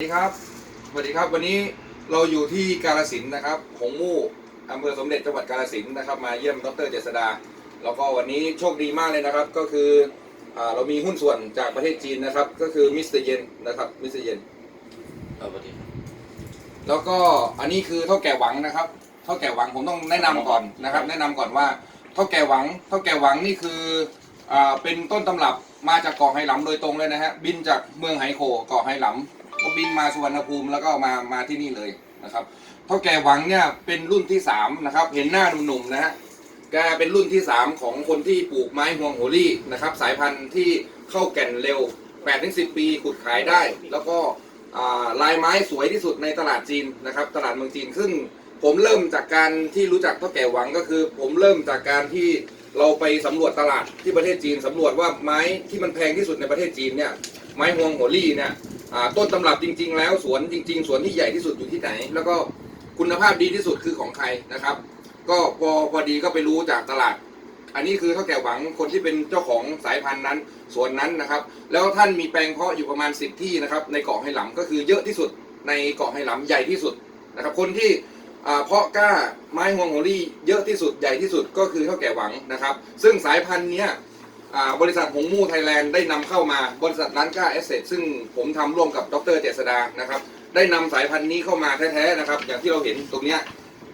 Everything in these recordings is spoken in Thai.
สวัสดีครับ สวัสดีครับ วันนี้เราอยู่ที่กาลสินธุ์นะครับหงมู่อำเภอสมเด็จจังหวัดกาลสินธุ์นะครับ มาเยี่ยมดรเจษดา แล้วก็วันนี้โชคดีมากเลยนะครับ ก็คืออ่าเรามีหุ้นส่วนจากประเทศจีนนะครับ ก็คือมิสเตอร์เยนนะครับ มิสเตอร์เยนเออสวัสดีครับแล้วก็อันนี้คือเท่าแก่หวังนะครับ เท่าแก่หวังผมต้องแนะนำก่อนนะครับ แนะนำก่อนว่าเท่าแก่หวัง เท่าแก่หวังนี่คืออ่าเป็นต้นตำรับมาจากเกาะไหหลำโดยตรงเลยนะฮะ บินจากเมืองไหโขเกาะไหหลำ ก็บินมาสุวรรณภูมิแล้วก็มามาที่นี่เลยนะครับเท่าแก่หวังเนี่ยเป็นรุ่นที่สามนะครับ เห็นหน้าหนุ่มๆนะฮะแกเป็นรุ่นที่3ของคนที่ปลูกไม้ฮวงโหรี่นะครับ สายพันธุ์ที่เข้าแก่นเร็ว8-10 ปีขุดขายได้ แล้วก็ลายไม้สวยที่สุดในตลาดจีนนะครับ ตลาดเมืองจีนซึ่งผมเริ่มจากการที่รู้จักเท่าแก่หวังก็คือ ผมเริ่มจากการที่เราไปสำรวจตลาดที่ประเทศจีนสำรวจว่าไม้ที่มันแพงที่สุดในประเทศจีนเนี่ยไม้ฮวงโหรี่เนี่ย ต้นตำรับจริง ๆ แล้วสวนจริง ๆ สวนที่ใหญ่ที่สุดอยู่ที่ไหน แล้วก็คุณภาพดีที่สุดคือของใครนะครับ ก็พอพอดีก็ไปรู้จากตลาด อันนี้คือเท่าแก่หวังคนที่เป็นเจ้าของสายพันธุ์นั้นสวนนั้นนะครับ แล้วท่านมีแปลงเพาะอยู่ประมาณ 10 ที่นะครับ ในเกาะไหหลำก็คือเยอะที่สุดในเกาะไหหลำใหญ่ที่สุดนะครับ คนที่เพาะกล้าไม้ฮวงโหรี่เยอะที่สุดใหญ่ที่สุดก็คือเท่าแก่หวังนะครับ ซึ่งสายพันธุ์เนี้ย บริษัทหงมู่ไทยแลนด์ได้นำเข้ามาบริษัทร้านกล้าเอสเซซึ่งผมทำร่วมกับดรเจษดานะครับได้นำสายพันธุ์นี้เข้ามาแท้ๆนะครับ อย่างที่เราเห็นตรงเนี้ย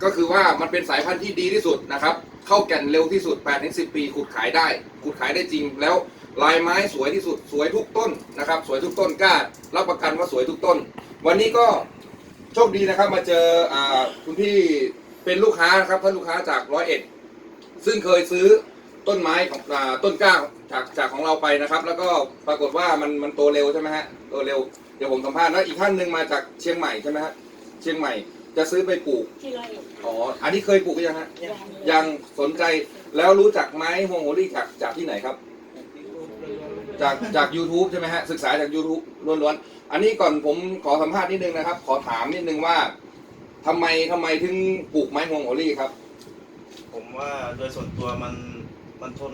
ก็คือว่ามันเป็นสายพันธุ์ที่ดีที่สุดนะครับเข้าแก่นเร็วที่สุด8ถึง10ปีขุดขายได้ขุดขายได้จริงแล้วลายไม้สวยที่สุดสวยทุกต้นนะครับ สวยทุกต้นกล้ารับประกันว่าสวยทุกต้น วันนี้ก็โชคดีนะครับมาเจออคุณพี่เป็นลูกค้านะครับท่านลูกค้าจากร้อยเอ็ดซึ่งเคยซื้อ ต้นไม้ของอ่าต้นกล้าจากจากของเราไปนะครับ แล้วก็ปรากฏว่ามันมันโตเร็วใช่ไหมฮะโตเร็วเดี๋ยวผมสัมภาษณ์แล้วอีกท่านหนึ่งมาจากเชียงใหม่ใช่ไหมฮะเชียงใหม่จะซื้อไปปลูกที่ร้อยเอ็ดอ๋ออันนี้เคยปลูกหรือยังฮะยังยังสนใจแล้วรู้จักไม้ฮวงโหรี่จากจากที่ไหนครับ จากจาก YouTube ใช่ไหมฮะศึกษาจาก YouTube ล้วนๆอันนี้ก่อนผมขอสัมภาษณ์นิดนึงนะครับ ขอถามนิดนึงว่าทำไมทำไมถึงปลูกไม้ฮวงโหรี่ครับ ผมว่าโดยส่วนตัวมัน มันทน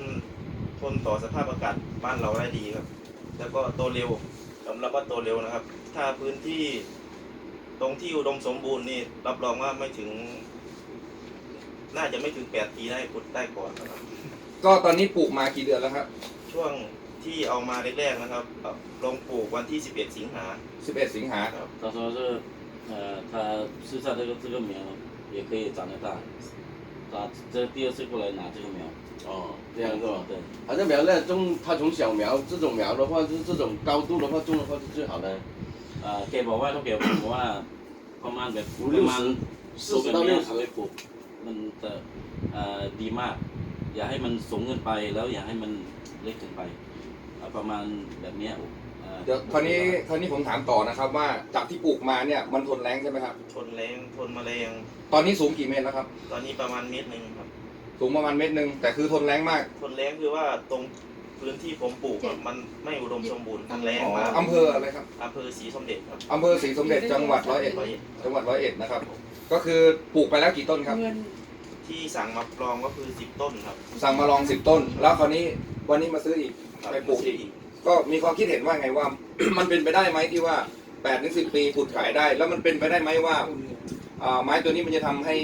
ทนต่อสภาพอากาศบ้านเราได้ดีครับ แล้วก็โตเร็วสำหรับว่าโตเร็วนะครับ ถ้าพื้นที่ตรงที่อุดมสมบูรณ์นี่รับรองว่าไม่ถึง น่าจะไม่ถึงแปดปีได้ขุดได้ก่อนนะครับ ก็ตอนนี้ปลูกมากี่เดือนแล้วครับ ช่วงที่เอามาแรกๆนะครับลงปลูกวันที่ 11 สิงหา 11 สิงหา ครับ 他说这呃，他试下这个这个苗也可以长得大， 他这第二次过来拿这个苗，哦，这样是吧？对，反正苗呢，种它从小苗这种苗的话，就是这种高度的话，种的话是最好的，呃，แกบอกว่าเขาแกบอกว่าประมาณแบบ 五 ป 六 ระมาณ 十， สู 四 ง 十 แบบ 到 นี้ 六 เอาไป 十。 ปลูกมันจะเอ่อดีมาก อย่าให้มันสูงเกินไปแล้วอย่าให้มันเล็กเกินไปเอาประมาณแบบเนี้ยอ่อ เดี๋ยวคราวนี้คราวนี้ผมถามต่อนะครับ ว่าจากที่ปลูกมาเนี่ยมันทนแรงใช่ไหมครับ ทนแรงทนแมลงตอนนี้สูงกี่เมตรแล้วครับ ตอนนี้ประมาณเมตรหนึ่งครับ สูงประมาณเมตรหนึ่งแต่คือทนแรงมากทนแรงคือว่าตรงพื้นที่ผมปลูกอะมันไม่อุดมสมบูรณ์มันแรงมากอำเภออะไรครับอำเภอศรีสมเด็จครับอำเภอศรีสมเด็จจังหวัดร้อยเอ็ดร้อยเอ็ดจังหวัดร้อยเอ็ดนะครับ ก็คือปลูกไปแล้วกี่ต้นครับ เงินที่สั่งมาปลองก็คือสิบต้นครับสั่งมาลองสิบต้น แล้วคราวนี้วันนี้มาซื้ออีกครับไปปลูกอีก ก็มีความคิดเห็นว่าไงว่า มันเป็นไปได้ไหมที่ว่า8ปดถึงสิปีขุดขายได้ แล้วมันเป็นไปได้ไหมว่าอ่าไม้ตัวนี้มันจะทำให้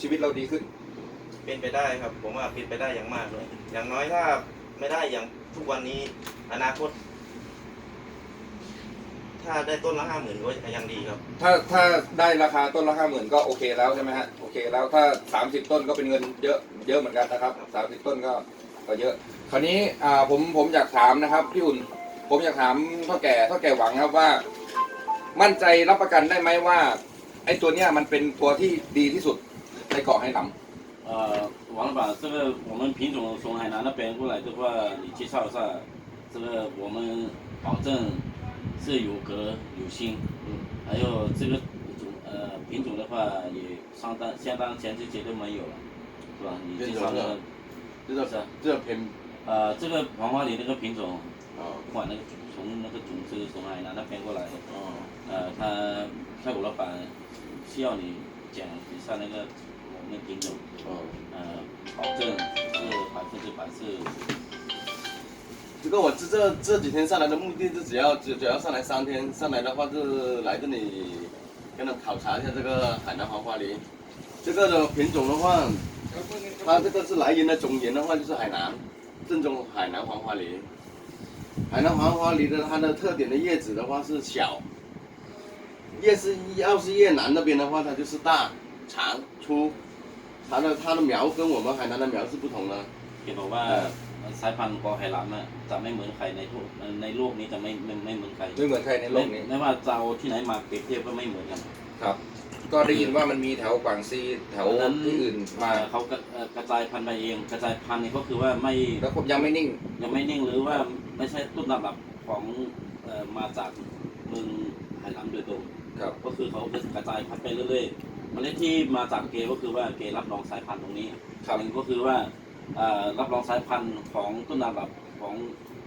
ชีวิตเราดีขึ้น เป็นไปได้ครับ ผมว่าเป็นไปได้อย่างมากเลย อย่างน้อยถ้าไม่ได้อย่างทุกวันนี้ อนาคต ถ้าได้ต้นละห้าหมื่นก็ยังดีครับ ถ้าถ้าได้ราคาต้นละห้าหมื่นก็โอเคแล้วใช่ไหมฮะโอเคแล้วถ้า30ต้นก็เป็นเงินเยอะเยอะเหมือนกันนะครับ30ต้นก็ก็เยอะ คราวนี้อ่าผมผมอยากถามนะครับพี่อุ่น ผมอยากถามเท่าแก่เท่าแก่หวังครับว่า มั่นใจรับประกันได้ไหมว่า ไอ้ตัวเนี้ยมันเป็นตัวที่ดีที่สุดในเกาะไหหลำ 呃，王老板，这个我们品种从海南那边过来的话，你介绍一下，这个我们保证是有格有心，嗯，还有这个种呃品种的话也相当相当前期绝对没有了，是吧？你介绍的 这个是啊这个偏呃这个黄花梨那个品种，哦。不管那个从那个种子从海南那边过来的，哦。呃，他泰国老板需要你讲一下那个我们品种。哦。呃，保证是百分之百是。这个我这这这几天上来的目的是只要只只要上来三天，上来的话是来这里跟他考察一下这个海南黄花梨。这个的品种的话，它这个是来源的种源的话就是海南正宗海南黄花梨。海南黄花梨的它的特点的叶子的话是小，叶是要是越南那边的话，它就是大长粗，它的它的苗跟我们海南的苗是不同的。 เห็นบอกว่าสายพันธุ์กอไหหลำน่ะจะไม่เหมือนใครในทั่วในโลกนี้จะไม่ไม่ไม่เหมือนใคร ไม่เหมือนใครในโลกนี้ ไม่ว่าจะเอาที่ไหนมาเปรียบเทียบก็ไม่เหมือนกัน ครับ ก็ได้ยินว่ามันมีแถวกวางซีแถวที่อื่นมาเขากระเอ่อกระจายพันธุ์ไปเอง กระจายพันธุ์นี่ก็คือว่าไม่แล้วผมยังไม่นิ่ง ยังไม่นิ่งหรือว่าไม่ใช่ต้นตำรับของเอ่อมาจากเมืองไหหลำโดยตรงครับก็คือเขาจะกระจายพันธุ์ไปเรื่อยๆเมล็ดที่มาจากเกก็คือว่าเกรับรองสายพันธุ์ตรงนี้ครับหนึ่งก็คือว่าเอ่อรับรองสายพันธุ์ของต้นตำรับของ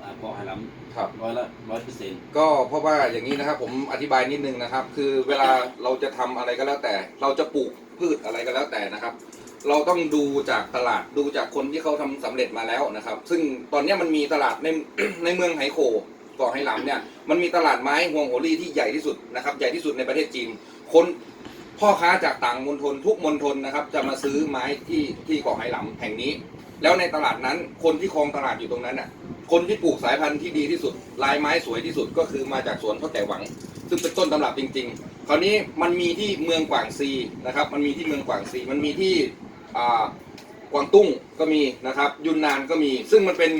เอ่อเกาะไหหลำครับ ร้อยละร้อยเปอร์เซ็นต์ก็เพราะว่าอย่างนี้นะครับ ผมอธิบายนิดนึงนะครับ คือเวลาเราจะทำอะไรก็แล้วแต่ เราจะปลูกพืชอะไรก็แล้วแต่นะครับ เราต้องดูจากตลาดดูจากคนที่เขาทำสำเร็จมาแล้วนะครับ ซึ่งตอนเนี้ยมันมีตลาดใน ในเมืองไหโคเกาะไหหลำเนี่ยมันมีตลาดไม้ฮวงโหรี่ที่ใหญ่ที่สุดนะครับใหญ่ที่สุดในประเทศจีนคนพ่อค้าจากต่างมณฑลทุกมณฑลนะครับจะมาซื้อไม้ที่ที่เกาะไหหลำแห่งนี้ แล้วในตลาดนั้นคนที่ครองตลาดอยู่ตรงนั้นน่ะ คนที่ปลูกสายพันธุ์ที่ดีที่สุด ลายไม้สวยที่สุดก็คือมาจากสวนพ่อแต่หวัง ซึ่งเป็นต้นตำรับจริง ๆ คราวนี้มันมีที่เมืองกวางซีนะครับ มันมีที่เมืองกวางซี มันมีที่กวางตุ้งก็มีนะครับ ยุนนานก็มี ซึ่งมันเป็น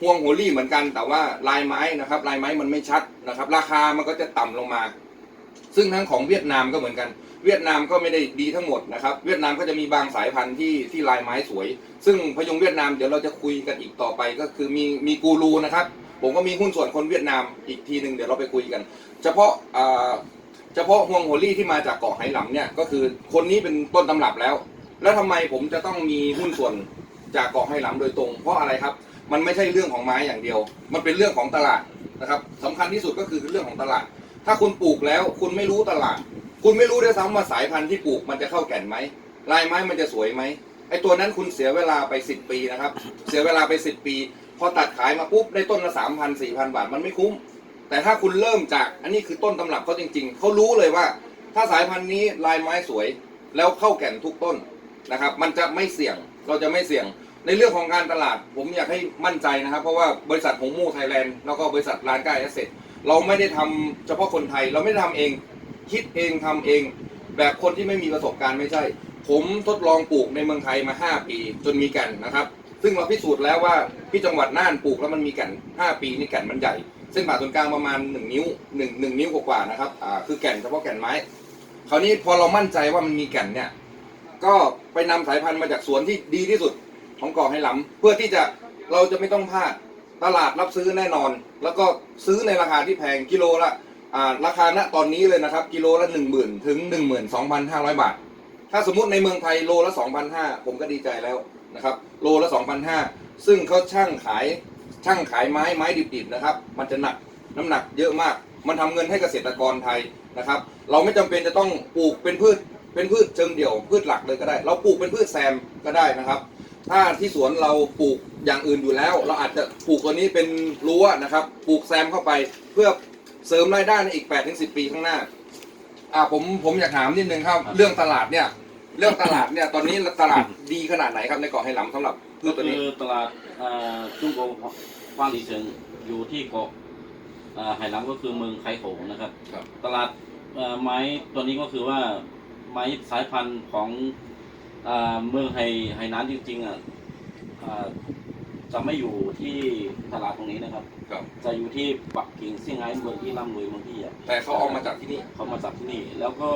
ฮวงโหรี่เหมือนกัน แต่ว่าลายไม้นะครับ ลายไม้มันไม่ชัดนะครับ ราคามันก็จะต่ำลงมา ซึ่งทั้งของเวียดนามก็เหมือนกัน เวียดนามก็ไม่ได้ดีทั้งหมดนะครับ เวียดนามก็จะมีบางสายพันธุ์ที่ที่ลายไม้สวย ซึ่งพยงเวียดนามเดี๋ยวเราจะคุยกันอีกต่อไปก็คือมีมีกูรูนะครับ ผมก็มีหุ้นส่วนคนเวียดนามอีกทีหนึ่งเดี๋ยวเราไปคุยกัน เฉพาะเฉพาะฮวงโฮลี่ที่มาจากเกาะไหหลำเนี่ยก็คือคนนี้เป็นต้นตำรับแล้ว แล้วทำไมผมจะต้องมีหุ้นส่วนจากเกาะไหหลำโดยตรง เพราะอะไรครับ มันไม่ใช่เรื่องของไม้อย่างเดียว มันเป็นเรื่องของตลาดนะครับสำคัญที่สุดก็คือเรื่องของตลาด ถ้าคุณปลูกแล้วคุณไม่รู้ตลาด คุณไม่รู้ด้วยซ้ำว่าสายพันธุ์ที่ปลูกมันจะเข้าแก่นไหมลายไม้มันจะสวยไหมไอ้ตัวนั้นคุณเสียเวลาไป 10 ปีนะครับ เสียเวลาไป 10 ปี พอตัดขายมาปุ๊บได้ต้นละสามพันสี่พันบาทมันไม่คุ้ม แต่ถ้าคุณเริ่มจากอันนี้คือต้นตำรับเขาจริง ๆเขารู้เลยว่า ถ้าสายพันธุ์นี้ลายไม้สวย แล้วเข้าแก่นทุกต้นนะครับ มันจะไม่เสี่ยงเราจะไม่เสี่ยงในเรื่องของการตลาดผมอยากให้มั่นใจนะครับ เพราะว่าบริษัทหงมูไทยแลนด์แล้วก็บริษัทร้านก้าแอสเซท เราไม่ได้ทำเฉพาะคนไทย เราไม่ได้ทำเอง คิดเองทำเอง แบบคนที่ไม่มีประสบการณ์ไม่ใช่ ผมทดลองปลูกในเมืองไทยมา 5 ปี จนมีแกันนะครับ ซึ่งเราพิสูจน์แล้วว่าที่จังหวัดน่านปลูกแล้วมันมีแกัน 5 ปีนี่แกันมันใหญ่เส้นผ่าศูนย์กลางประมาณ 1 นิ้ว1 1นิ้วกว่าๆนะครับอ่าคือแก่นเฉพาะแก่นไม้ คราวนี้พอเรามั่นใจว่ามันมีแก่นเนี่ยก็ไปนำสายพันธุ์มาจากสวนที่ดีที่สุดของกาะไหหลำเพื่อที่จะเราจะไม่ต้องพลาด ตลาดรับซื้อแน่นอน แล้วก็ซื้อในราคาที่แพงกิโลละอ่าราคาณตอนนี้เลยนะครับ กิโลละ 1 0,000 ถึง 12,500 บาท ถ้าสมมุติในเมืองไทยโลละ 2,500 ผมก็ดีใจแล้วนะครับ โลละ 2,500 ซึ่งเขาช่างขายช่างขายไม้ไม้ดิบๆนะครับ มันจะหนักน้ำหนักเยอะมาก มันทำเงินให้เกษตรกรไทยนะครับ เราไม่จำเป็นจะต้องปลูกเป็นพืชเป็นพืชเชิงเดี่ยวพืชหลักเลยก็ได้ เราปลูกเป็นพืชแซมก็ได้นะครับ ถ้าที่สวนเราปลูกอย่างอื่นอยู่แล้ว เราอาจจะปลูกตัวนี้เป็นรั้วนะครับ ปลูกแซมเข้าไปเพื่อเสริมรายได้ในอีก8ปถึงสิปีข้างหน้า อ่าผมผมอยากถามนิดนึงครับ เรื่องตลาดเนี่ย เรื่องตลาดเนี่ยตอนนี้ตลาดดีขนาดไหนครับในเกาะไหหลำสำหรับพืชตัวคืนี้อตลาดเอ่อจุงโกกว้างดีเชิงอยู่ที่เกาะเอ่อไหหลำก็คือเมืองไคโขงนะครับครับตลาดเอ่อไม้ตัวนี้ก็คือว่าไม้สายพันธุ์ของ เอ่อเมืองไหไหหนานจริงๆอะเอ่อจะไม่อยู่ที่ตลาดตรงนี้นะครับ ครับ จะอยู่ที่ปักกิ่งเซี่ยงไฮ้เมืองที่ร่ำรวยเมืองที่ใหญ่แต่เขาเอามาจากที่นี่ เขามาจากที่นี่ แล้วก็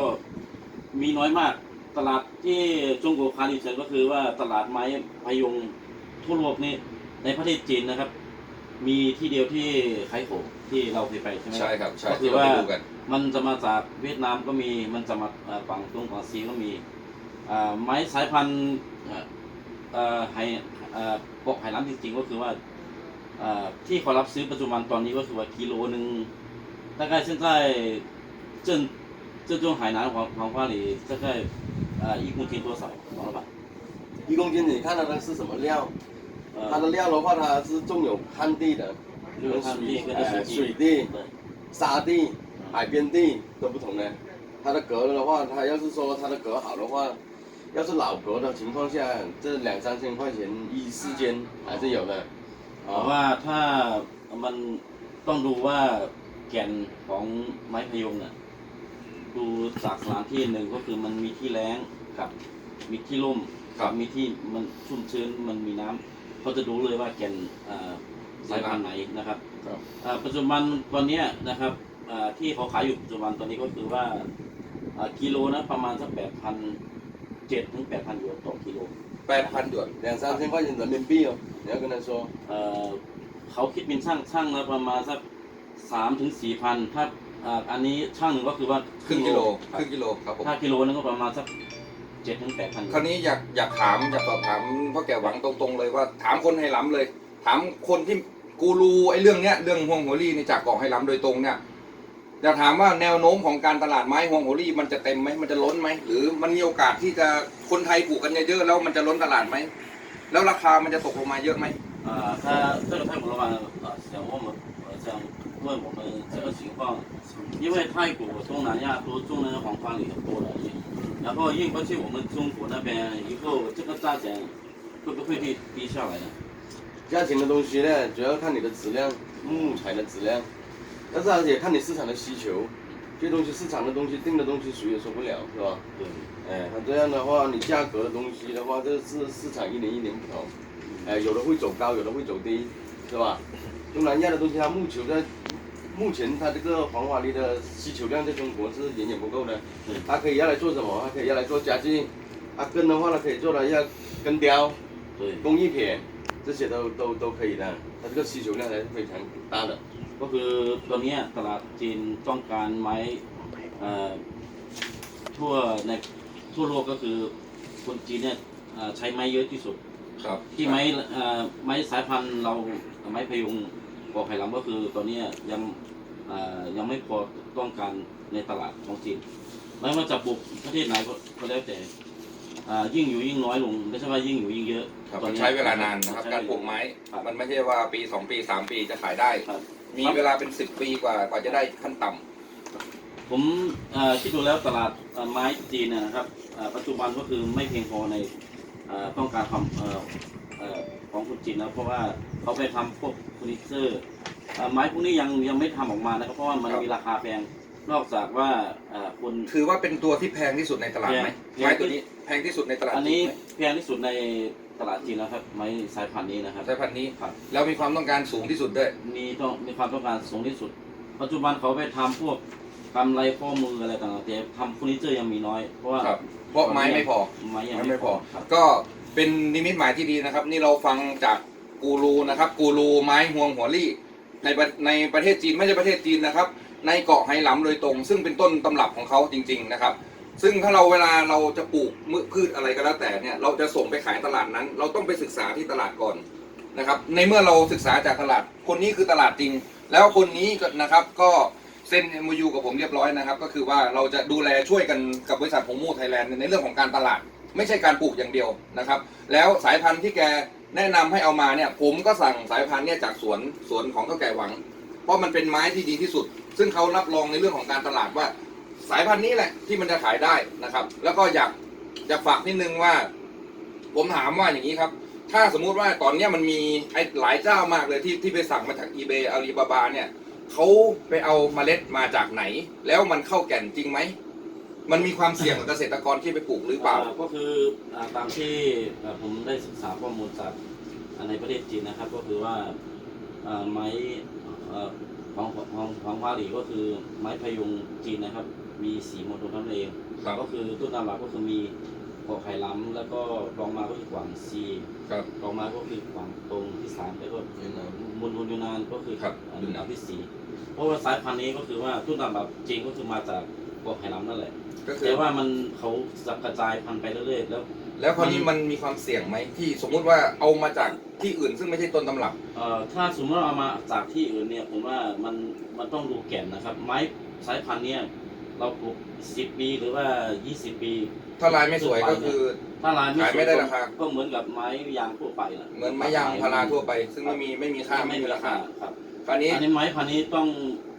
มีน้อยมากตลาดที่จงโกคาดิเซนก็คือว่าตลาดไม้พยุงทั่วโลกนี่ในประเทศจีนนะครับ มีที่เดียวที่ไคโขที่เราเคยไปใช่ไหมใช่ครับใช่ก็คืที่อเราว่าไปดูกันมันจะมาจากเวียดนามก็มีมันจะมาเอ่อฝั่งตรงฝั่งซีก็มีอ่า ไม้สายพันธุ์เอ่อเอ่อไฮเอ่อปกไหหล้ำจริงๆก็คือว่าอ่าที่เขารับซื้อปัจจุบันตอนนี้ก็คือว่ากิโลหนึ่ง大概现在正这种海南黄黄花梨大概呃一公斤多少，王老板？一公斤你看它的是什么料？它呃的料的话，它是种有旱地的， 就是它那个呃的水地、对，沙地、海边地都不同的。它的格的话，它要是说它的格好的话， 要是老格的情况下，这两三千块钱一时间还是有的。 เพราะว่าถ้ามันต้องดูว่าแก่นของไม้พยุงอ่ะดูจากสถานที่หนึ่งก็คือมันมีที่แล้งกับมีที่ร่ม ครับ มีที่มันชุ่มชื้นมันมีน้ำเขาจะดูเลยว่าแก่นอ่าสายพันธุ์ไหนนะครับ ครับ อ่าปัจจุบันตอนเนี้ยนะครับอ่าที่เขาขายอยู่ปัจจุบันตอนนี้ก็คือว่าอ่ากิโลนะประมาณสักแปดพัน เจ็ดถึงแปดพันหยวนต่อกิโล แปดพันหยวน 两三千块钱人民币哦，你要跟他说。 เอ่อเขาคิดเป็นช่างช่างละประมาณสักสามถึงสี่พันถ้าอ่าอันนี้ช่างหนึ่งก็คือว่า ครึ่งกิโล ค ครับ รึ่งกิโลครับผม ถ้ากิโลนึงก็ประมาณสักเจ็ดถึงแปดพัน คราวนี้อยากอยากถามอยากสอบถามพ่อแก่หวังตรงๆเลยว่าถามคนไฮล้ำเลย ถามคนที่กูรูไอ้เรื่องเนี้ยเรื่องห่วงหัวรี่นี่จากเกาะไฮล้ำโดยตรงเนี่ย อยากถามว่าแนวโน้มของการตลาดไม้ห่วงหัวรี่มันจะเต็มไหมมันจะล้นไหมหรือมันมีโอกาสที่จะคนไทยปลูกกันเยอะๆแล้วมันจะล้นตลาดไหมแล้วราคามันจะตกลงมาเยอะไหม อ่าถ้า这个泰国老板啊想问我们呃想问我们这个情况，因为泰国东南亚都种那个黄花梨很多了，然后运过去我们中国那边以后这个价钱会不会低低下来呢？价钱的东西呢，主要看你的质量，木材的质量， 但是而且看你市场的需求，这东西市场的东西定的东西谁也说不了，是吧？对，哎，它这样的话，你价格的东西的话，这是市场一年一年不同，哎，有的会走高，有的会走低，是吧？东南亚的东西，它目前在目前它这个黄花梨的需求量在中国是远远不够的嗯，它可以要来做什么？它可以要来做家具，它根的话呢，可以做了要根雕、对。工艺品，这些都都都可以的，它这个需求量还是非常大的。 ก็คือตอนเนี้ยตลาดจีนต้องการไม้เอ่อทั่วในทั่วโลกก็คือคนจีนเนี่ยเอ่อใช้ไม้เยอะที่สุด ครับ ที่ไม้เอ่อไม้สายพันธุ์เราไม้พยุงปอกไข่ลำก็คือตอนเนี้ยยังเอ่อยังไม่พอต้องการในตลาดของจีนไม่ว่าจะปลูกประเทศไหนก็ก็แล้วแต่อ่ายิ่งอยู่ยิ่งน้อยลงไม่ใช่ว่ายิ่งอยู่ยิ่งเยอะครับตอมันใช้เวลานานนะครับใช้การปลูกไม้ครับมันไม่ใช่ว่าปีสองปีสามปีจะขายได้ครับ มีเวลาเป็นสิบปีกว่ากว่าจะได้ขั้นต่ำ ผมเอ่อคิดดูแล้วตลาดเอ่อไม้จีนเนยนะครับเอ่อปัจจุบันก็คือไม่เพียงพอในเอ่อต้องการทำเอ่อเอ่อของคนจีนนะเพราะว่าเขาไปทำพวกเฟอร์นิเจอร์เอ่อไม้พวกนี้ยังยังไม่ทำออกมานะครับเพราะว่ามันครับ มีราคาแพงนอกจากว่าเอ่อคนถือว่าเป็นตัวที่แพงที่สุดในตลาดไหมแพง ไม้ตัวนี้แพงที่สุดในตลาดอันจีนี้นไหมแพงที่สุดใน ตลาดจีนนะครับไม้สายพันธุ์นี้นะครับ สายพันธุ์นี้ครับ แล้วมีความต้องการสูงที่สุดด้วย มีต้องมีความต้องการสูงที่สุด ปัจจุบันเขาไปทำพวกกำไรข้อมืออะไรต่างๆแต่ทำเฟอร์นิเจอร์ยังมีน้อย เพราะว่าครับ เพราะไม้ไม่พอ ไม้ยังไม้ไม่ไม่พพออครับก็เป็นนิมิตหมายที่ดีนะครับ นี่เราฟังจากกูรูนะครับ กูรูไม้ห่วงหัวลี่ ในประในประเทศจีนไม่ใช่ประเทศจีนนะครับ ในเกาะไหหลำโดยตรง ซึ่งเป็นต้นตำรับของเขาจริง ๆนะครับ ซึ่งถ้าเราเวลาเราจะปลูกมืพืชอะไรก็แล้วแต่เนี่ยเราจะส่งไปขายตลาดนั้น เราต้องไปศึกษาที่ตลาดก่อนนะครับ ในเมื่อเราศึกษาจากตลาด คนนี้คือตลาดจริง แล้วคนนี้นะครับก็เซ็น MOU กับผมเรียบร้อยนะครับ ก็คือว่าเราจะดูแลช่วยกันกับบริษัทหงมูไทยแลนด์ในเรื่องของการตลาด ไม่ใช่การปลูกอย่างเดียวนะครับ แล้วสายพันธุ์ที่แกแนะนำให้เอามาเนี่ย ผมก็สั่งสายพันธุ์เนี่ยจากสวนสวนของเท่าแก่หวัง เพราะมันเป็นไม้ที่ดีที่สุด ซึ่งเขารับรองในเรื่องของการตลาดว่า สายพันธุ์นี้แหละที่มันจะขายได้นะครับ แล้วก็อยากอยากฝากนิดนึงว่า ผมถามว่าอย่างนี้ครับ ถ้าสมมุติว่าตอนนี้มันมีไอ้หลายเจ้ามากเลยที่ที่ไปสั่งมาจาก eBay Alibaba เนี่ยเขาไปเอาเมล็ดมาจากไหน แล้วมันเข้าแก่นจริงไหมมันมีความเสี่ยงกับเกษตรกรที่ไปปลูกหรือเปล่า อ่ก็คืออ่าตามที่อ่าผมได้ศึกษาข้อมูลจากอ่าในประเทศจีนนะครับ ก็คือว่าอ่าไม้อ่าของของของฮวาหลีก็คือไม้พยุงจีนนะครับ มีสีมณฑลนั่นเองครับ ก็คือต้นตำรับก็คือมีเกาะไข่ล้ำแล้วก็รองมาก็คือกวางซีครับรองมาก็คือกวางตงที่สามแล้วก็มณฑลยูนานก็คือครับอันดับที่สี่เพราะว่าสายพันธุ์นี้ก็คือว่าต้นตำรับจริงก็คือมาจากเกาะไข่ล้ำนั่นแหละ ก็คือแต่ว่ามันเขาจะกระจายพันธุ์ไปเรื่อยๆแล้วแล้วคราวนี้มันมีความเสี่ยงไหมที่สมมุติว่าเอามาจากที่อื่นซึ่งไม่ใช่ต้นตำรับ เอ่อถ้าสมมติว่าเอามาจากที่อื่นเนี่ยผมว่ามันมันต้องดูแก่นนะครับ ไม้สายพันธุ์เนี่ย เราปลูกสิบปีหรือว่ายี่สิบปี ถ้าลายไม่สวยก็คือ ถ้าลายไม่ขายสวไม่ยได้ก็ราคา ก็เหมือนกับไม้ยางทั่วไปนะเหมือนไม้ยางพาราทั่วไป ซึ่งไม่มีไม่มีค่าไม่มีราคาครับคราวนี้อันนี้ไม้พันธุ์นี้ต้อง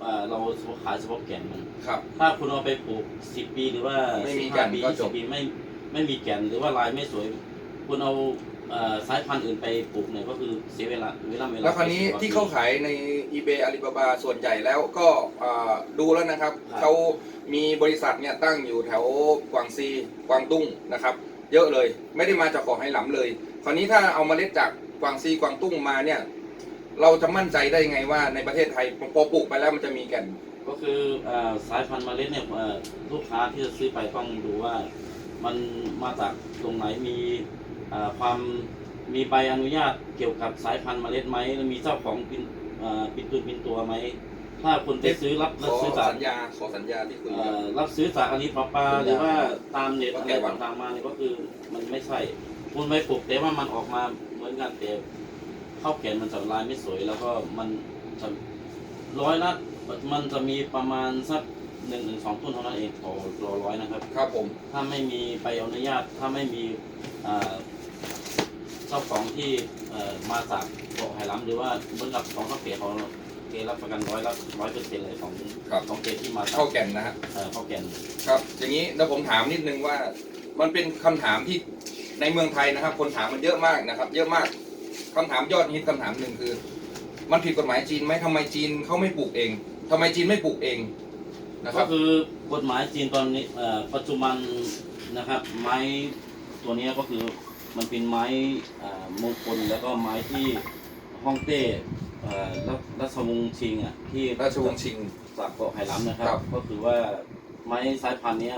เอ่อเราเฉพาะขายเฉพาะแก่นมันครับ ถ้าคุณเอาไปปลูกสิบปีหรือว่าไม่มี15แก่นปีก็จบ20ปีไม่ไม่มีแก่นหรือว่าลายไม่สวย คุณเอา เอ่อสายพันธุ์อื่นไปปลูกเนี่ยก็คือเสียเวลาเวลาเวลาแล้วคราวนี้ไปสิบกที่ปีเขาขายใน eBay Alibaba ส่วนใหญ่แล้วก็อ่าดูแล้วนะครับครับ เขามีบริษัทเนี่ยตั้งอยู่แถวกวางซีกวางตุ้งนะครับ เยอะเลยไม่ได้มาจากเกาะไหหลำเลย คราวนี้ถ้าเอาเมาเล็ดจากกวางซีกวางตุ้งมาเนี่ย เราจะมั่นใจได้ไงว่าในประเทศไทยพอปลูกไปแล้วมันจะมีแก่น ก็คือเอ่อสายพันธุ์เมล็ดเนี่ยเอ่อลูกค้าที่จะซื้อไปต้องดูว่า มันมาจากตรงไหนมีเอ่อ ความมีใบอนุญาตเกี่ยวกับสายพันธุ์เมล็ดไหมแล้วมีเจ้าของปินเอ่อปินตุนปินตัวไหมถ้าคุณไปซื้อรับขรับอซื้อจากสัญญาขอสัญญาที่คุยเอ่กัน อรับซื้อจากอาลีปาปาสัญญาหรือว่าตามเน็ตว่าอะแกไรหวังต่างๆมาเนี่ยก็คือมันไม่ใช่คุณไปปลูกแต่ว่ามันออกมาเหมือนกันแต่ข้าวแกนมันจะลายไม่สวย แล้วก็มันจะร้อยละมันจะมีประมาณสักหนึ่งถึงสองต้นเท่านั้นเองต่อต่อร้อยนะครับ ครับผม ถ้าไม่มีใบอนุญาตถ้าไม่มีเอ่อ เจ้าของที่เอ่อมาจากเกาะไหหลำหรือว่าเหมือนกับของข้าวเกศเขาเกรับประกันร้อยละร้อยเปอร์เซ็นต์เลยของครับของเกที่มาจากเข้าแก่นนะฮะเอ่อข้าวแกนครับ อย่างนี้แล้วผมถามนิดนึงว่า มันเป็นคำถามที่ในเมืองไทยนะครับ คนถามมันเยอะมากนะครับ เยอะมากคำถามยอดฮิตคำถามหนึ่งคือ มันผิดกฎหมายจีนไหมทำไมจีนเขาไม่ปลูกเองทำไมจีนไม่ปลูกเองนะคก็รับคือกฎหมายจีนตอนนี้เอ่อปัจจุบันนะครับ ไม้ตัวเนี้ยก็คือ มันเป็นไม้อ่ามงคลแล้วก็ไม้ที่ฮ่องเต้เอ่อรัชรัชวงศ์ชิงอะที่ราชวงศ์ชิงจากเกาะไหหลำนะครัครับบก็คือว่าไม้สายพันธุ์เนี้ย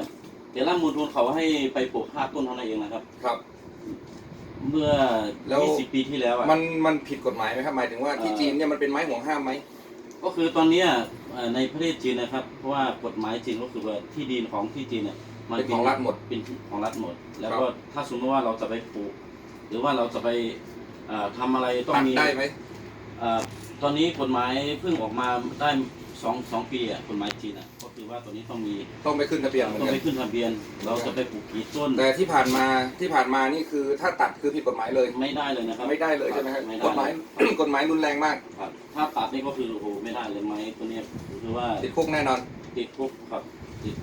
แต่ละมูลทุนเขาให้ไปปลูกห้าต้นเท่านั้นเองนะครับ ครับ เมื่อแล้ว20 ปีที่แล้วอะมันมันผิดกฎหมายไหมครับหมายถึงว่าที่เอ่อจีนเนี่ยมันเป็นไม้ห่วงห้ามไหมก็คือตอนเนี้ยเอ่อในประเทศจีนนะครับ เพราะว่ากฎหมายจีนก็คือว่าที่ดินของที่จีนเนี่ย มันเป็นของรัฐหมด เป็นของรัฐหมด แล้วครับก็ถ้าสมมติว่าเราจะไปปลูก หรือว่าเราจะไปเอ่อทำอะไรต้องตัดมีได้ไหมเอ่อตอนนี้กฎหมายเพิ่งออกมาได้สองสองปีอะกฎหมายจีนอะก็คือว่าตอนนี้ต้องมีต้องไปขึ้นทะเบียนเหมือนต้องกันไปขึ้นทะเบียน เราจะไปปลูกกี่ต้น แต่ที่ผ่านมาที่ผ่านมานี่คือถ้าตัดคือผิดกฎหมายเลย ไม่ได้เลยนะครับไม่ได้เลยใช่ไหมครับไม่กได้ฎหมายกฎหมายรุนแรงมากครับถ้าตัดนี่ก็คือโอ้โหไม่ได้เลยไหมตัวเนี้ยคือว่าติดคุกแน่นอนติดคุกครับติด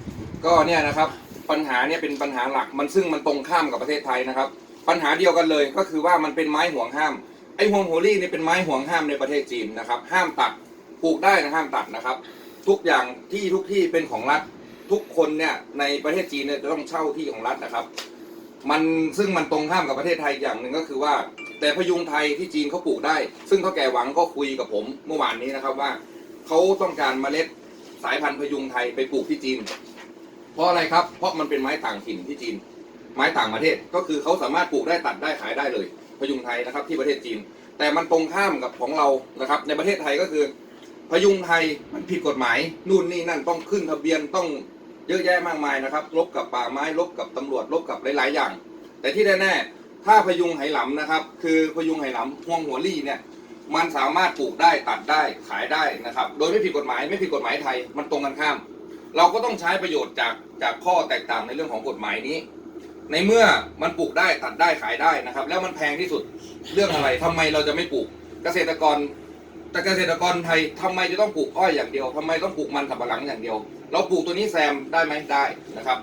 ก็เนี่ยนะครับ ปัญหาเนี่ยเป็นปัญหาหลักมันซึ่งมันตรงข้ามกับประเทศไทยนะครับ ปัญหาเดียวกันเลยก็คือว่ามันเป็นไม้ห่วงห้ามไอ้ห่วงโฮลี่เนี่ยเป็นไม้ห่วงห้ามในประเทศจีนนะครับ ห้ามตัดปลูกได้นะห้ามตัดนะครับ ทุกอย่างที่ทุกที่เป็นของรัฐทุกคนเนี่ยในประเทศจีนเนี่ยจะต้องเช่าที่ของรัฐนะครับ มันซึ่งมันตรงข้ามกับประเทศไทยอย่างหนึ่งก็คือว่า แต่พยุงไทยที่จีนเขาปลูกได้ ซึ่งเขาแก่หวังก็คุยกับผมเมื่อวานนี้นะครับว่าเขาต้องการเมล็ดสายพันธุ์พยุงไทยไปปลูกที่จีน เพราะอะไรครับ เพราะมันเป็นไม้ต่างถิ่นที่จีน ไม้ต่างประเทศก็คือเขาสามารถปลูกได้ตัดได้ขายได้เลยพยุงไทยนะครับที่ประเทศจีน แต่มันตรงข้ามกับของเรานะครับ ในประเทศไทยก็คือพยุงไทยมันผิดกฎหมายนู่นนี่นั่นต้องขึ้นทะเบียนต้องเยอะแยะมากมายนะครับลบกับป่าไม้ลบกับตำรวจลบกับหลาย ๆ อย่าง แต่ที่แน่ๆถ้าพยุงไหหลำนะครับ คือพยุงไหหลำห่วงหัวลี่เนี่ยมันสามารถปลูกได้ตัดได้ขายได้นะครับ โดยไม่ผิดกฎหมายไม่ผิดกฎหมายไทยมันตรงกันข้าม เราก็ต้องใช้ประโยชน์จากจากข้อแตกต่างในเรื่องของกฎหมายนี้ ในเมื่อมันปลูกได้ตัดได้ขายได้นะครับ แล้วมันแพงที่สุดเรื่องอะไรทำไมเราจะไม่ปลูกเกษตรกร แต่เกษตรกรไทยทำไมจะต้องปลูกอ้อยอย่างเดียวทำไมต้องปลูกมันสำปะหลังอย่างเดียว เราปลูกตัวนี้แซมได้ไหมได้นะครับ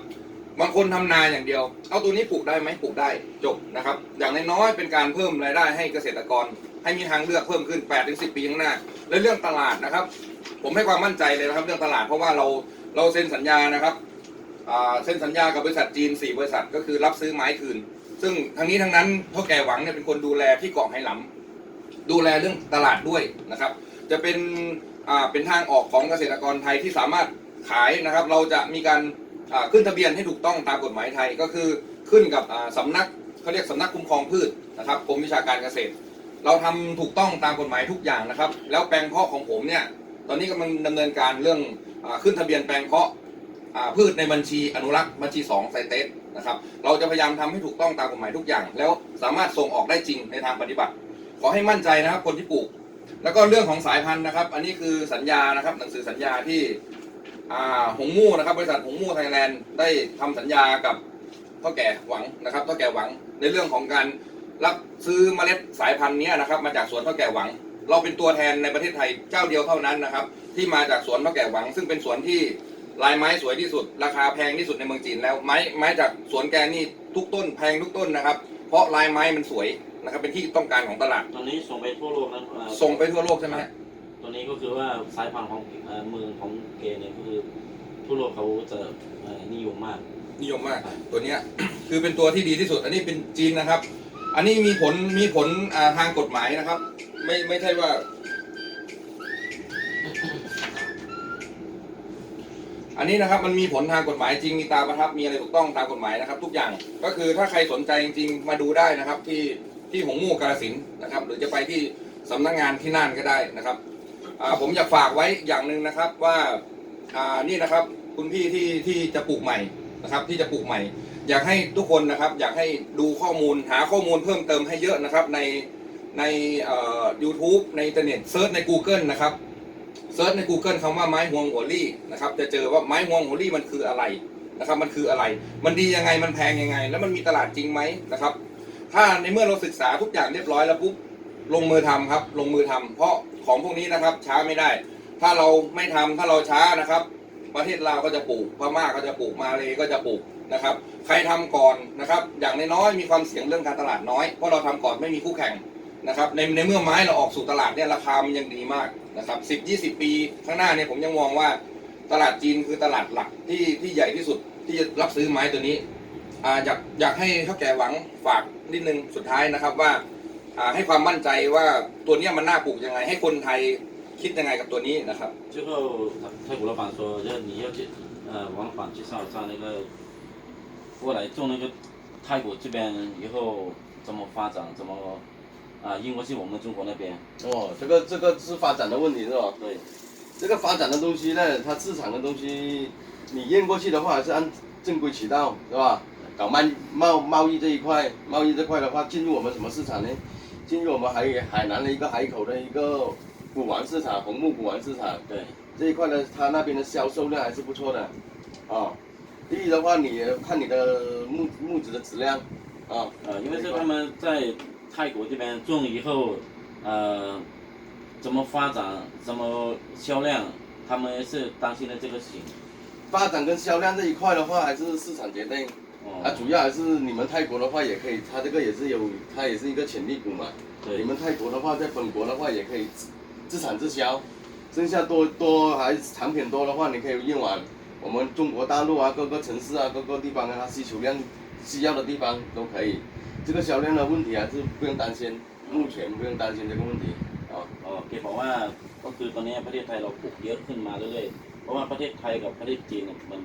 บางคนทำนาอย่างเดียว เอาตัวนี้ปลูกได้ไหมปลูกได้จบนะครับ อย่างน้อยๆเป็นการเพิ่มรายได้ให้เกษตรกร ให้มีทางเลือกเพิ่มขึ้น8ถึง10ปีข้างหน้า และเรื่องตลาดนะครับ ผมให้ความมั่นใจเลยนะครับ เรื่องตลาดเพราะว่าเรา เราเซ็นสัญญานะครับเซ็นสัญญากับบริษัทจีน 4 บริษัทก็คือรับซื้อไม้คืน ซึ่งทั้งนี้ทั้งนั้นพ่อแก่หวังเนี่ยเป็นคนดูแลที่เกาะไหหลำดูแลเรื่องตลาดด้วยนะครับ จะเป็นเป็นทางออกของเกษตรกรไทยที่สามารถขายนะครับ เราจะมีการขึ้นทะเบียนให้ถูกต้องตามกฎหมายไทยก็คือขึ้นกับอ่าสำนักเขาเรียกสำนักคุ้มครองพืชนะครับกรมวิชาการเกษตร เราทำถูกต้องตามกฎหมายทุกอย่างนะครับ แล้วแปลงเพาะของผมเนี่ย ตอนนี้กำลังดำเนินการเรื่องอขึ้นทะเบียนแปลงเพาะพืชในบัญชีอนุรักษ์บัญชี2ไซเตสนะครับ เราจะพยายามทำให้ถูกต้องตามกฎหมายทุกอย่าง แล้วสามารถส่งออกได้จริงในทางปฏิบัติ ขอให้มั่นใจนะครับคนที่ปลูก แล้วก็เรื่องของสายพันธุ์นะครับ อันนี้คือสัญญานะครับ หนังสือสัญญาที่หงมู่นะครับบริษัทหงมู่ไทยแลนด์ได้ทำสัญญากับเท่าแก่หวังนะครับเท่าแก่หวังในเรื่องของการรับซื้อเมล็ดสายพันธุ์นี้นะครับ มาจากสวนเท่าแก่หวัง เราเป็นตัวแทนในประเทศไทยเจ้าเดียวเท่านั้นนะครับ ที่มาจากสวนเท่าแก่หวัง ซึ่งเป็นสวนที่ลายไม้สวยที่สุด ราคาแพงที่สุดในเมืองจีนแล้วไม้ไม้จากสวนแกนี่ทุกต้นแพงทุกต้นนะครับ เพราะลายไม้มันสวยนะครับเป็นที่ต้องการของตลาด ตอนนี้ส่งไปทั่วโลกนะเอ่อส่งไปทั่วโลกใช่ไหมฮะ ตัวนี้ก็คือว่าสายพันธุ์ของเอ่อเมืองของเกเนี่ยก็คือทั่วโลกเขาจะเอ่อนิยมมาก นิยมมากตัวเนี้ย คือเป็นตัวที่ดีที่สุด อันนี้เป็นจีนนะครับ อันนี้มีผลมีผลอ่าทางกฎหมายนะครับ ไม่ไม่ใช่ว่า อันนี้นะครับ มันมีผลทางกฎหมายจริงมีตาประทับมีอะไรถูกต้องตามกฎหมายนะครับ ทุกอย่างก็คือถ้าใครสนใจจริงๆมาดูได้นะครับ ที่ที่หงมู่กาลสินนะครับ หรือจะไปที่สำนักงานที่น่านก็ได้นะครับผมอยากฝากไว้อย่างหนึ่งนะครับว่านี่นะครับ คุณพี่ที่ที่จะปลูกใหม่นะครับ ที่จะปลูกใหม่ อยากให้ทุกคนนะครับ อยากให้ดูข้อมูลหาข้อมูลเพิ่มเติมให้เยอะนะครับ ใน ในเอ่อ YouTube ในอินเทอร์เน็ตเซิร์ชใน Google นะครับเซิร์ชใน Google คำว่าไม้ฮวงหัวลี่นะครับจะเจอว่าไม้ฮวงหัวลี่มันคืออะไรนะครับมันคืออะไร มันดียังไงมันแพงยังไง แล้วมันมีตลาดจริงไหมนะครับ ถ้าในเมื่อเราศึกษาทุกอย่างเรียบร้อยแล้วปุ๊บลงมือทำครับ ลงมือทำเพราะของพวกนี้นะครับช้าไม่ได้ ถ้าเราไม่ทำถ้าเราช้านะครับ ประเทศลาวก็จะปลูกพม่าก็จะปลูกมาเลยก็จะปลูกนะครับ ใครทำก่อนนะครับ อย่างน้อยๆมีความเสี่ยงเรื่องการตลาดน้อยเพราะเราทำก่อนไม่มีคู่แข่ง นะครับในในเมื่อไม้เราออกสู่ตลาดเนี่ยราคามันยังดีมากนะครับสิบยี่สิบปีข้างหน้าเนี่ยผมยังมองว่าตลาดจีนคือตลาดหลักที่ที่ใหญ่ที่สุดที่จะรับซื้อไม้ตัวนี้อ่าอยากอยากให้เท่าแก่หวังฝากนิดนึงสุดท้ายนะครับว่าอ่าให้ความมั่นใจว่าตัวเนี้ยมันน่าปลูกยังไง ให้คนไทยคิดยังไงกับตัวนี้นะครับ 最后泰国老板说，就是你要介呃往返介绍一下那个过来种那个泰国这边以后怎么发展，怎么 啊运过去我们中国那边。哦，这个这个是发展的问题是吧？对，这个发展的东西呢，它市场的东西，你运过去的话还是按正规渠道是吧？搞贸贸贸易这一块，贸易这块的话，进入我们什么市场呢？进入我们海海南的一个海口的一个古玩市场，红木古玩市场对，这一块呢，它那边的销售量还是不错的，啊。第一的话，你看你的木木质的质量，啊，啊，因为是他们在泰国这边种以后，呃，怎么发展，怎么销量，他们是担心的这个事情。发展跟销量这一块的话，还是市场决定。哦，啊，主要还是你们泰国的话也可以，它这个也是有，它也是一个潜力股嘛。对你，们泰国的话，在本国的话也可以自自产自销，剩下多多还产品多的话，你可以运往我们中国大陆啊，各个城市啊，各个地方啊，它需求量需要的地方都可以。这个销量的问题还是不用担心，目前不用担心这个问题啊。 อ๋อแกบอกว่าก็คือตอนนี้ประเทศไทยเราปลูกเยอะขึ้นมาเรื่อยๆเพราะว่าประเทศไทยกับประเทศจีนเนี่ยมัน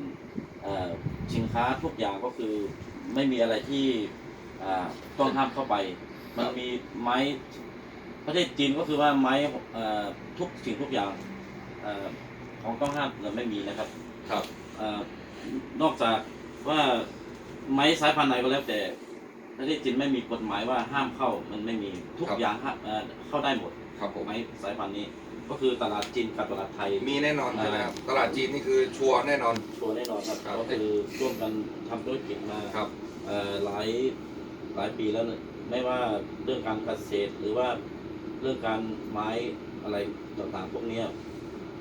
เอ่อสินค้าทุกอย่างก็คือไม่มีอะไรที่อ่าต้องห้ามเข้าไป มันมีไม้ประเทศจีนก็คือว่าไม้เอ่อทุกสิ่งทุกอย่างเอ่อของต้องห้ามเราไม่มีนะครับ ครับ เอ่อนอกจากว่าไม้สายพันธุ์ไหนก็แล้วแต่ ประเทศจีนไม่มีกฎหมายว่าห้ามเข้ามันไม่มีทุกครับอย่างห้ามเอ่อเข้าได้หมดครับผม ไม้สายพันธุ์นี้ ก็คือตลาดจีนกับตลาดไทย มีแน่นอนใช่ไหมครับ ตลาดจีนนี่คือชัวร์แน่นอน ชัวร์แน่นอนครับครับ ก็คือร่วมกันทำธุรกิจมาครับ เอ่อหลายหลายปีแล้วเนี่ยไม่ว่าเรื่องการเกษตรหรือว่าเรื่องการไม้อะไรต่างๆพวกเนี้ย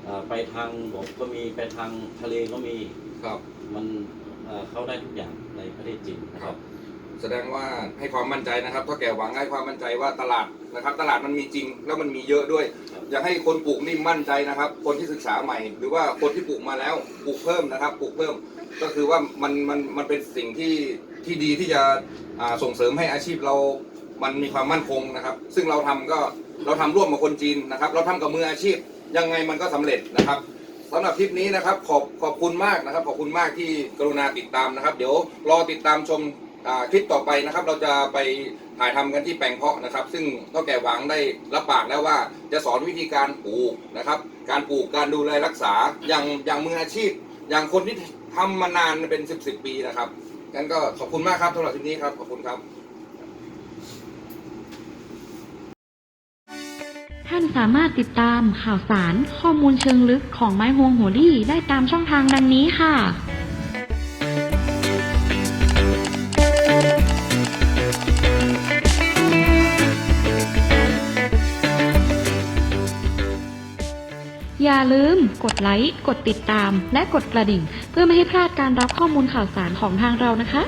เอ่อไปทางบกก็มีไปทางทะเลก็มีครับ มันเอ่อเข้าได้ทุกอย่างในประเทศจีนนะคครัรับ บ แสดงว่าให้ความมั่นใจนะครับเท่าแก่หวังให้ความมั่นใจว่าตลาดนะครับ ตลาดมันมีจริงแล้วมันมีเยอะด้วย อยากให้คนปลูกนี่มั่นใจนะครับ คนที่ศึกษาใหม่ หรือว่าคนที่ปลูกมาแล้วปลูกเพิ่มนะครับ ปลูกเพิ่ม ก็คือว่ามันมันมันเป็นสิ่งที่ที่ดีที่จะอ่าส่งเสริมให้อาชีพเรา มันมีความมั่นคงนะครับ ซึ่งเราทำก็เราทำร่วมกับคนจีนนะครับ เราทำกับมืออาชีพ ยังไงมันก็สำเร็จนะครับสำหรับคลิปนี้นะครับ ขอบขอบคุณมากนะครับ ขอบคุณมากที่กรุณาติดตามนะครับ เดี๋ยวรอติดตามชม อ่าคลิปต่อไปนะครับเราจะไปถ่ายทำกันที่แปลงเพาะนะครับ ซึ่งเท่าแก่หวังได้รับปากแล้วว่าจะสอนวิธีการปลูกนะครับ การปลูกการดูแลรักษาอย่างอย่างมืออาชีพ อย่างคนที่ทำมานานเป็นสิบสิบปีนะครับงั้นก็ขอบคุณมากครับสำหรับคลิปนี้ครับขอบคุณครับ ท่านสามารถติดตามข่าวสารข้อมูลเชิงลึกของไม้ฮวงหัวลี่ได้ตามช่องทางดังนี้ค่ะ ลืม กดไลค์ กดติดตาม และกดกระดิ่ง เพื่อไม่ให้พลาดการรับข้อมูลข่าวสารของทางเรานะคะ